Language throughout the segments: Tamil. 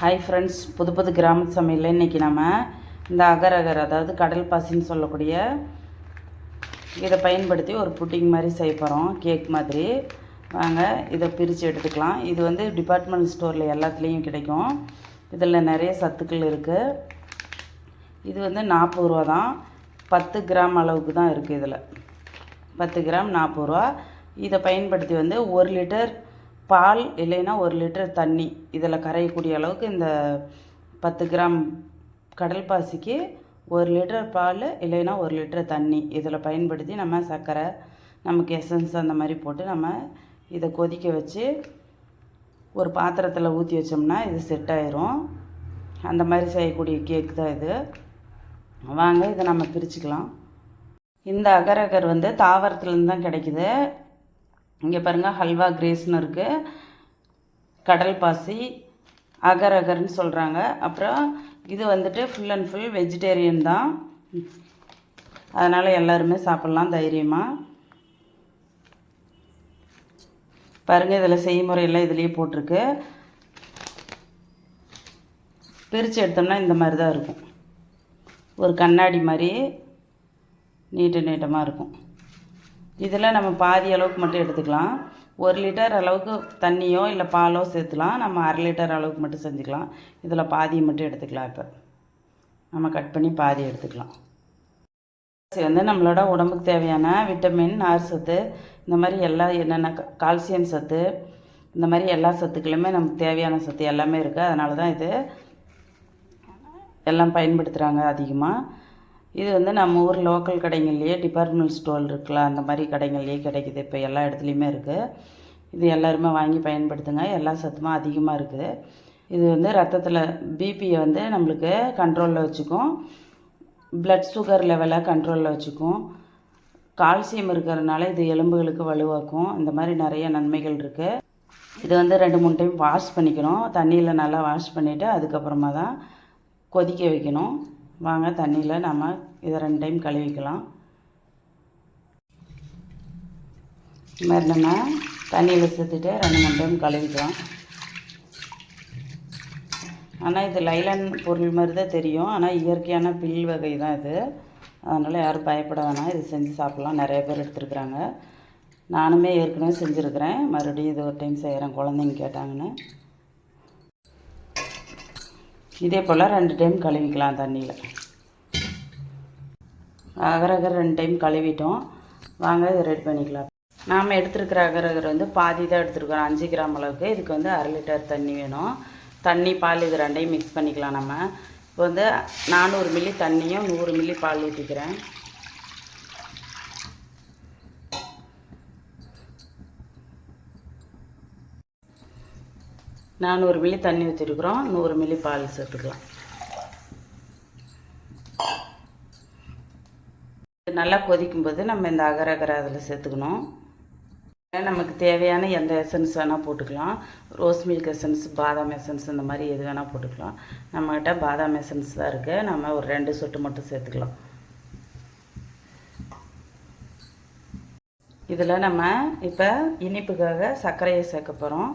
ஹாய் ஃப்ரெண்ட்ஸ் புது புது கிராம சமையலில் இன்றைக்கி நம்ம இந்த அகர் அகர் அதாவது கடல் பாசின்னு சொல்லக்கூடிய இதை பயன்படுத்தி ஒரு புட்டிங் மாதிரி செய்ய போகிறோம் கேக் மாதிரி. வாங்க இதை பிரித்து எடுத்துக்கலாம். இது வந்து டிபார்ட்மெண்ட் ஸ்டோரில் எல்லாத்துலேயும் கிடைக்கும். இதில் நிறைய சத்துக்கள் இருக்குது இது வந்து நாற்பது ரூபா தான். பத்து கிராம் அளவுக்கு தான் இருக்குது இதில். பத்து கிராம் நாற்பது ரூபா. இதை பயன்படுத்தி வந்து ஒரு லிட்டர் பால் இல்லைன்னா ஒரு லிட்டர் தண்ணி இதில் கரையக்கூடிய அளவுக்கு இந்த பத்து கிராம் கடல் பாசிக்கு ஒரு லிட்டர் பால் இல்லைன்னா ஒரு லிட்டர் தண்ணி இதில் பயன்படுத்தி நம்ம சர்க்கரை நமக்கு எசன்ஸ் அந்த மாதிரி போட்டு நம்ம இதை கொதிக்க வச்சு ஒரு பாத்திரத்தில் ஊற்றி வச்சோம்னா இது செட் ஆயிரும். அந்த மாதிரி செய்யக்கூடிய கேக் தான் இது. வாங்க இதை நம்ம பிரிச்சுக்கலாம். இந்த அகரகர் அகர் வந்து தாவரத்துலேருந்து தான் கிடைக்குது. இங்கே பாருங்கள் ஹல்வா கிரேஸ்னு இருக்குது கடல் பாசி அகர் அகர்னு சொல்கிறாங்க அப்புறம் இது வந்துட்டு ஃபுல் அண்ட் ஃபுல் வெஜிடேரியன் தான். அதனால் எல்லாருமே சாப்பிட்லாம் தைரியமாக பாருங்கள் இதில் செய்முறையெல்லாம் இதுலேயே போட்டிருக்கு. பிரித்து எடுத்தோம்னா இந்த மாதிரி தான் இருக்கும். ஒரு கண்ணாடி மாதிரி நீட்டு நீட்டமாக இருக்கும். இதில் நம்ம பாதி அளவுக்கு மட்டும் எடுத்துக்கலாம். ஒரு லிட்டர் அளவுக்கு தண்ணியோ இல்லை பாலோ சேர்த்துலாம். நம்ம அரை லிட்டர் அளவுக்கு மட்டும் செஞ்சுக்கலாம். இதில் பாதியை மட்டும் எடுத்துக்கலாம் இப்போ. நம்ம கட் பண்ணி பாதி எடுத்துக்கலாம். வந்து நம்மளோட உடம்புக்கு தேவையான விட்டமின் நார் சத்து இந்த மாதிரி எல்லா என்னென்ன கால்சியம் சத்து இந்த மாதிரி எல்லா சத்துக்களுமே நமக்கு தேவையான சத்து எல்லாமே இருக்குது. அதனால தான் இது எல்லாம் பயன்படுத்துகிறாங்க அதிகமாக. இது வந்து நம்ம ஊர் லோக்கல் கடைங்கள்லேயே டிபார்ட்மெண்ட் ஸ்டோர் இருக்குல்ல அந்த மாதிரி கடைங்கள்லேயே கிடைக்குது. இப்போ எல்லா இடத்துலையுமே இருக்குது இது எல்லாருமே வாங்கி பயன்படுத்துங்க. எல்லா சத்துமும் அதிகமாக இருக்குது இது வந்து ரத்தத்தில் பிபியை வந்து நம்மளுக்கு கண்ட்ரோலில் வச்சுக்கும். பிளட் சுகர் லெவலை கண்ட்ரோலில் வச்சுக்கும். கால்சியம் இருக்கிறதுனால இது எலும்புகளுக்கு வலுவாக்கும். இந்த மாதிரி நிறைய நன்மைகள் இருக்குது இது வந்து ரெண்டு மூணு டைம் வாஷ் பண்ணிக்கணும். தண்ணியில் நல்லா வாஷ் பண்ணிவிட்டு அதுக்கப்புறமா தான் கொதிக்க வைக்கணும். வாங்க தண்ணியில் நம்ம இதை ரெண்டு டைம் கழுவிக்கலாம். இது மாதிரி நம்ம தண்ணியில் சேர்த்துட்டு ரெண்டு மூணு டைம் கழுவிக்கலாம். ஆனால் இது லைலான் பொருள் மாதிரி தான் தெரியும். ஆனால் இயற்கையான பில் வகை தான் இது. அதனால் யாரும் பயப்பட வேணாம். இது செஞ்சு சாப்பிட்லாம். நிறைய பேர் எடுத்துருக்குறாங்க. நானுமே ஏற்கனவே செஞ்சுருக்கிறேன். மறுபடியும் இது ஒரு டைம் செய்கிறேன் குழந்தைங்க கேட்டாங்கன்னு. இதே போல் ரெண்டு டைம் கழுவிக்கலாம் தண்ணியில். அகரகர் ரெண்டு டைம் கழுவிட்டோம். வாங்க இதை ரெடி பண்ணிக்கலாம். நாம் எடுத்துருக்கிற அகரகர் வந்து பாதி தான் எடுத்துருக்குறோம் அஞ்சு கிராம் அளவுக்கு. இதுக்கு வந்து அரை லிட்டர் தண்ணி வேணும். தண்ணி பால் இது ரெண்டையும் மிக்ஸ் பண்ணிக்கலாம் நம்ம. இப்போ வந்து நானூறு மில்லி தண்ணியும் நூறு மில்லி பால் ஊற்றிக்கிறேன் நானூறு மில்லி தண்ணி ஊற்றிருக்குறோம் நூறு மில்லி பால் சேர்த்துக்கலாம். இது நல்லா கொதிக்கும்போது நம்ம இந்த அகர அதில் சேர்த்துக்கணும். நமக்கு தேவையான எந்த எசன்ஸ் வேணால் போட்டுக்கலாம். ரோஸ் மில்க் எசன்ஸ் பாதாம் எசன்ஸ் இந்த மாதிரி எது வேணால் போட்டுக்கலாம். நம்மக்கிட்ட பாதாம் எசன்ஸ் தான் இருக்குது நம்ம ஒரு ரெண்டு சொட்டு மட்டும் சேர்த்துக்கலாம். இதில் நம்ம இப்போ இனிப்புக்காக சர்க்கரையை சேர்க்க போகிறோம்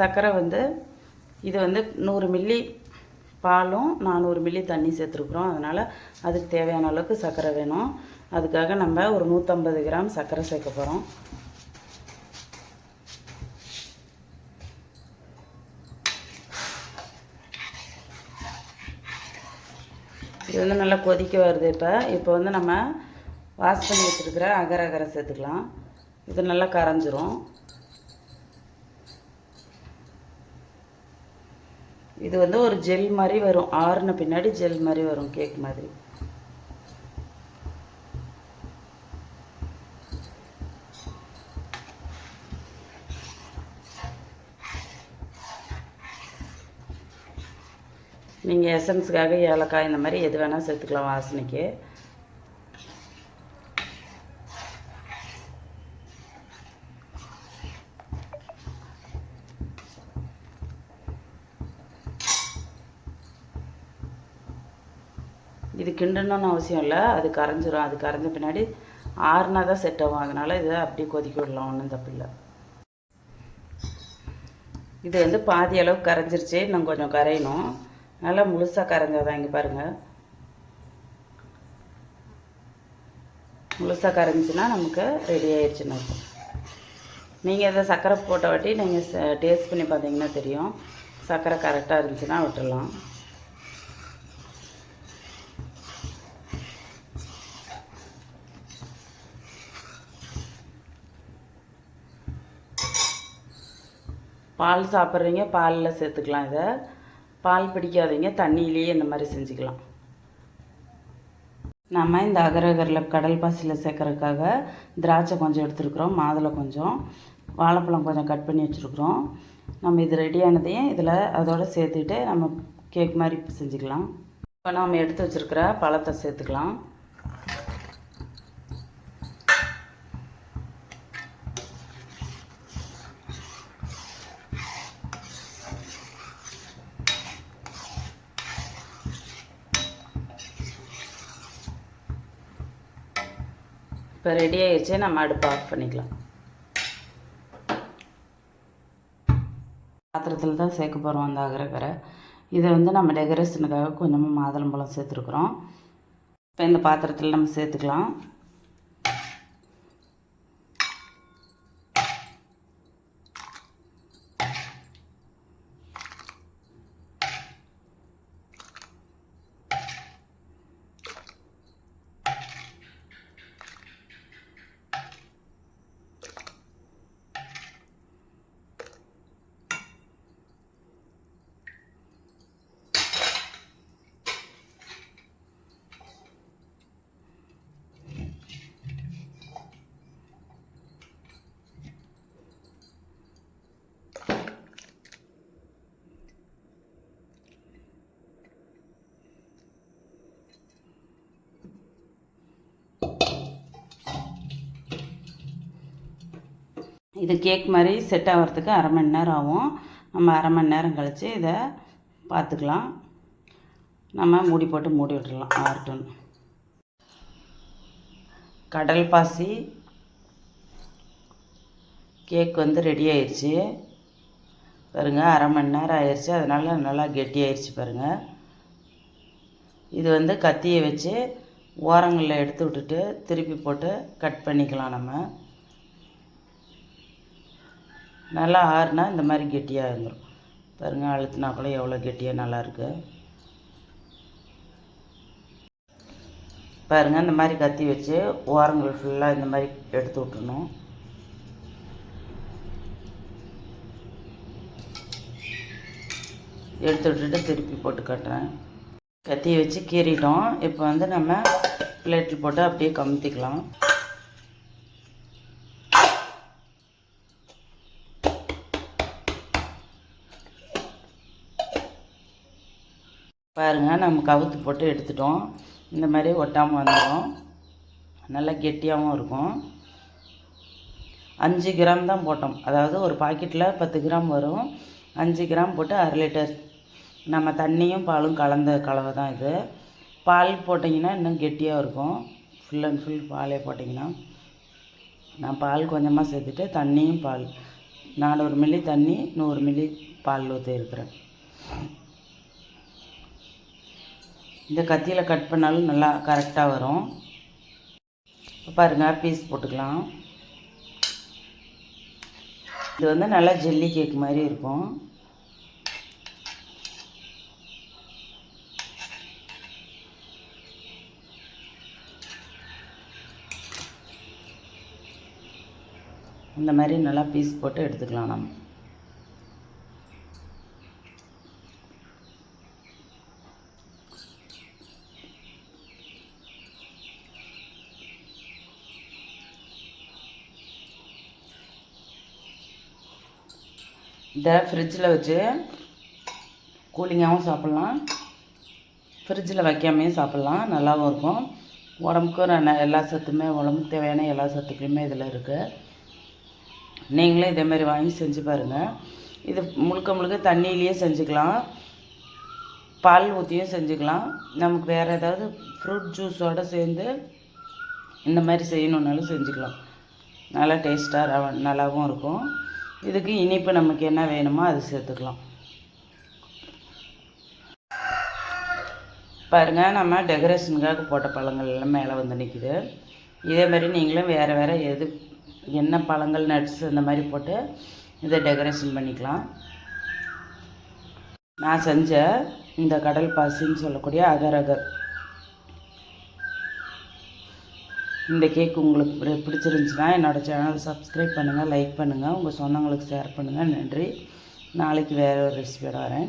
சர்க்கரை வந்து இது வந்து நூறு மில்லி பாலும் நானூறு மில்லி தண்ணி சேர்த்துருக்குறோம். அதனால் அதுக்கு தேவையான அளவுக்கு சர்க்கரை வேணும். அதுக்காக நம்ம ஒரு நூற்றம்பது கிராம் சர்க்கரை சேர்க்க போகிறோம் இது வந்து நல்லா கொதிக்க வருது இப்போ. இப்போ வந்து நம்ம வாஷ் பண்ணி வச்சுருக்கிற அகர அகரை சேர்த்துக்கலாம். இது நல்லா கரைஞ்சிரும். இது வந்து ஒரு ஜெல் மாதிரி வரும். ஆறுன பின்னாடி ஜெல் மாதிரி வரும் கேக் மாதிரி. நீங்கள் எசன்ஸுக்காக ஏலக்காய் இந்த மாதிரி எது வேணால் சேர்த்துக்கலாம் வாசனைக்கு. கிண்டணும்னு அவசியம் இல்லை. அது கரைஞ்சிரும். அது கரைஞ்ச பின்னாடி ஆறுனா தான் செட் ஆகும். அதனால் இதை அப்படியே கொதிக்க விடலாம். ஒன்றும் தப்பு இல்லை. இது வந்து பாதி அளவு கரைஞ்சிருச்சு. இன்னும் கொஞ்சம் கரையணும். நல்லா முழுசாக கரைஞ்சாதான் இங்கே பாருங்கள் முழுசாக கரைஞ்சின்னா நமக்கு ரெடி ஆயிடுச்சுன்னு இருக்கும் நீங்கள் இதை சர்க்கரை போட்ட வாட்டி நீங்கள் டேஸ்ட் பண்ணி பார்த்தீங்கன்னா தெரியும். சர்க்கரை கரெக்டாக இருந்துச்சுன்னா விட்டுடலாம். பால் சாப்பிட்றீங்க பாலில் சேர்த்துக்கலாம் இதை. பால் பிடிக்காதீங்க தண்ணியிலேயே இந்த மாதிரி செஞ்சுக்கலாம். நம்ம இந்த அகரகரில் கடல் பாசியில் சேர்க்கறதுக்காக திராட்சை கொஞ்சம் எடுத்துருக்குறோம் மாதுளை கொஞ்சம். வாழைப்பழம் கொஞ்சம் கட் பண்ணி வச்சுருக்குறோம். நம்ம இது ரெடியானதையும் இதில் அதோடு சேர்த்துட்டு நம்ம கேக் மாதிரி செஞ்சுக்கலாம். இப்போ நம்ம எடுத்து வச்சுருக்கிற பழத்தை சேர்த்துக்கலாம். இப்போ ரெடி ஆயிடுச்சு நம்ம அடுப்பு ஆஃப் பண்ணிக்கலாம். பாத்திரத்தில் தான் சேர்க்க போகிறோம் அந்த அகரகரை. இதை வந்து நம்ம டெக்கரேஷனுக்காக கொஞ்சமாக மாதுளம்பழம் சேர்த்துருக்குறோம். இப்போ இந்த பாத்திரத்தில் நம்ம சேர்த்துக்கலாம். இது கேக் மாதிரி செட் ஆகிறதுக்கு அரை மணி நேரம் ஆகும். நம்ம அரை மணி நேரம் கழித்து இதை பார்த்துக்கலாம் நம்ம மூடி போட்டு மூடி விட்டுடலாம் ஆறட்டும் கடல் பாசி கேக் வந்து ரெடி ஆயிடுச்சு பாருங்கள் அரை மணி நேரம் ஆயிடுச்சு அதனால் நல்லா கெட்டி ஆயிடுச்சு பாருங்கள் இது வந்து கத்தியை வச்சு ஓரங்களில் எடுத்து விட்டுட்டு திருப்பி போட்டு கட் பண்ணிக்கலாம் நம்ம. நல்லா ஆறுனா இந்த மாதிரி கெட்டியாக இருந்துடும் பாருங்கள் அழுத்தினா கூட எவ்வளோ கெட்டியாக நல்லாயிருக்கு பாருங்கள் இந்த மாதிரி கத்தி வச்சு ஓரங்கள் ஃபுல்லாக இந்த மாதிரி எடுத்து விட்டுணும் எடுத்து விட்டுட்டு திருப்பி போட்டு கட்டுறேன். கத்தியை வச்சு கீறிட்டோம். இப்போ வந்து நம்ம பிளேட்டில் போட்டு அப்படியே கமுத்திக்கலாம். பாருங்கள் நம்ம கவுத்து போட்டு எடுத்துட்டோம். இந்த மாதிரி ஒட்டாமல் வந்துடும் நல்லா கெட்டியாகவும் இருக்கும். அஞ்சு கிராம் தான் போட்டோம். அதாவது ஒரு பாக்கெட்டில் பத்து கிராம் வரும். அஞ்சு கிராம் போட்டு அரை லிட்டர். நம்ம தண்ணியும் பாலும் கலந்த கலவை தான் இது. பால் போட்டிங்கன்னா இன்னும் கெட்டியாக இருக்கும். ஃபுல் அண்ட் ஃபுல் பாலே போட்டிங்கன்னா. நான் பால் கொஞ்சமாக சேர்த்துட்டு தண்ணியும் பால். நானூறு மில்லி தண்ணி நூறு மில்லி பால் ஊற்றி இருக்கிறேன். இந்த கத்தியில் கட் பண்ணாலும் நல்லா கரெக்டாக வரும். பாருங்கள் பீஸ் போட்டுக்கலாம். இது வந்து நல்லா ஜெல்லி கேக் மாதிரி இருக்கும். இந்த மாதிரி நல்லா பீஸ் போட்டு எடுத்துக்கலாம் நம்ம. இதை ஃப்ரிட்ஜில் வச்சு கூலிங்காகவும் சாப்பிட்லாம். ஃப்ரிட்ஜில் வைக்காமையும் சாப்பிட்லாம். நல்லாவும் இருக்கும். உடம்புக்கு எல்லா சத்துமே உடம்புக்கு தேவையான எல்லா சத்துக்களுமே இதில் இருக்குது நீங்களும் இதேமாரி வாங்கி செஞ்சு பாருங்கள் இது முழுக்க முழுக்க தண்ணியிலையே செஞ்சுக்கலாம். பால் ஊற்றியும் செஞ்சுக்கலாம். நமக்கு வேறு ஏதாவது ஃப்ரூட் ஜூஸோடு சேர்ந்து இந்த மாதிரி செய்யணுன்னாலும் செஞ்சுக்கலாம். நல்லா டேஸ்ட்டாக நல்லாவும் இருக்கும். இதுக்கு இனிப்பு நமக்கு என்ன வேணுமோ அது சேர்த்துக்கலாம். பாருங்கள் நம்ம டெக்கரேஷனுக்காக போட்ட பழங்கள் எல்லாம் மேலே வந்து நிற்கிது இதே மாதிரி நீங்களும் வேறு வேறு எது என்ன பழங்கள் நட்ஸ் இந்த மாதிரி போட்டு இதை டெக்கரேஷன் பண்ணிக்கலாம். நான் செஞ்ச இந்த கடல் பாசின்னு சொல்லக்கூடிய அகர் அகர் இந்த கேக் உங்களுக்கு பிடிச்சிருந்துச்சுன்னா என்னோடய சேனலை சப்ஸ்கிரைப் பண்ணுங்கள் லைக் பண்ணுங்கள் உங்கள் சொந்தங்களுக்கு ஷேர் பண்ணுங்கள் நன்றி. நாளைக்கு வேறு ஒரு ரெசிபியோட வரேன்.